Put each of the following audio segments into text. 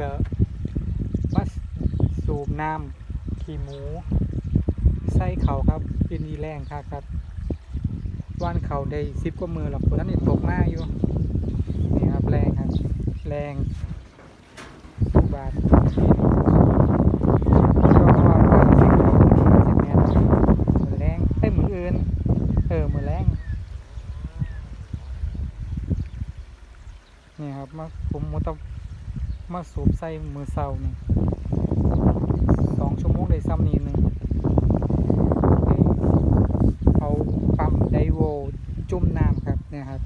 ก็มาสูบน้ำขี้หมู ใส่เขาครับเปีนี้แรงครับครับว่านเขาได้สิบกว่ามือหรอกคนนั้นนี่ตกมาอยู่นี่ครับแรงครับ แรงทุกบาทก็ว่าว่าสิบสิบเมมือแรงเอ้ยมืออื่นเออแรงนี่ครับมาผมมต้อง มาสูบใส่มือเสานี่สองชั่วโมงได้ซ้ำนี่หนึ่งเอาปั๊มไดโวจุ่มน้ำครับเนี่ยครับ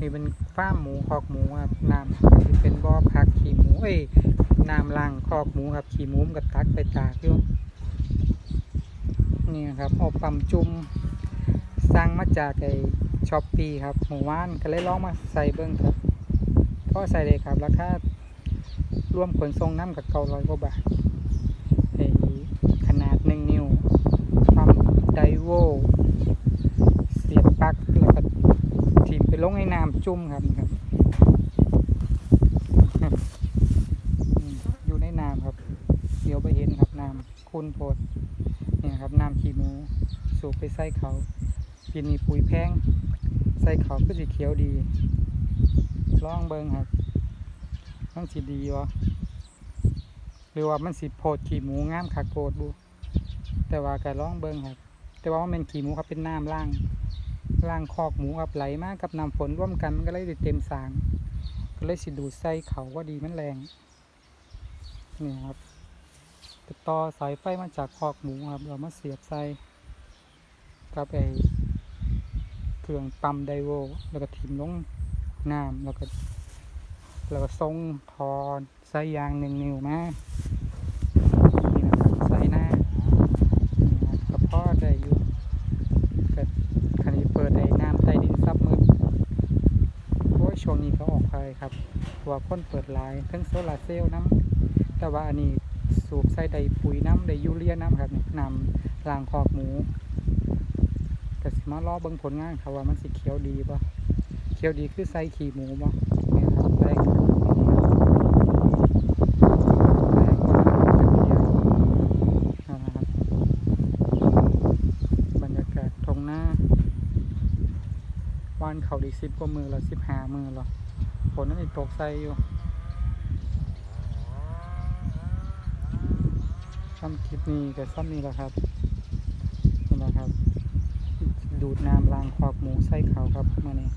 นี่เป็นฟ้าหมูคอกหมูครับน้ำที่เป็นบ่อพักขี่หมูเอ้ยน้ำล้างคอกหมูครับขี่หมูมันก็ตักไปตากอยู่นี่นะครับเอาปั๊มจุ่มสั่งมาจากไอ้ช้อปปี้ครับหมู่ว่านก็เลยลองมาใส่เบิ้งครับพอใส่เลยครับราคา รวมขนส่งน้ำกับเก้าร้อยกว่าบาทขนาดหนึ่งนิ้วปั๊มไดโวเสียบปลั๊กแล้วก็ทีมไปลงในน้ำจุ่มครับครับอืมอยู่ในน้ำครับ เดี๋ยวไปเห็นครับน้ำคุณโพดเนี่ยครับน้ำขี้หมูสูบไปใส่เขาปีนี้ปุ๋ยแพงใส่เขาก็สีเขียวดีลองเบิงครับ มันสีดีวะหรือว่ามันสีโพดขี้หมูงามคักโพดบูแต่ว่าก็ลองเบิงครับ แต่ว่ามันเป็นขี้หมูครับเป็นน้ำล่างล่างคอกหมูครับไหลมากกับน้ำฝนร่วมกันมันก็เลยเต็มสาง ก็เลยสิดูดใส่เขาว่าดีมันแรงนี่ครับติดต่อสายไฟมาจากคอกหมูครับ เรามาเสียบใส่กับไอเครื่องปั๊มไดโวแล้วก็ทิมลงน้ำแล้วก็ แล้วก็ทรงทอนใส่ยางหนึ่งนิ้วมานี่นะครับใส่หน้านี่ครับก็พอได้อยู่คันนี้เปิดไอ้น้ำใต้ดินซับมืดโอ้ยช่วงนี้เขาออกไปครับเพราะว่าคนเปิดลายทั้งโซลาร์เซลล์น้ำแต่ว่าอันนี้สูบใส่ใดปุ๋ยน้ำใดยูเรียน้ำครับนำล้างคอกหมูก็สิมารอเบิ่งผลงานครับว่ามันสิเขียวดีป่ะเขียวดีคือใส่ขี่หมูป่ะเนี่ยครับ วันนะครับรรยากาศตรงน้าวานเขาดีสิบกว่ามือแล้วสิบห้ามือแล้วฝนนั่นอีกตกใส่อยู่ซ้ำคลิปนี้กับซ้ำนี้แหละครับนี่แหละครับ ดูดน้ำล้างคอกหมูใส่เขาครับมื่อนี้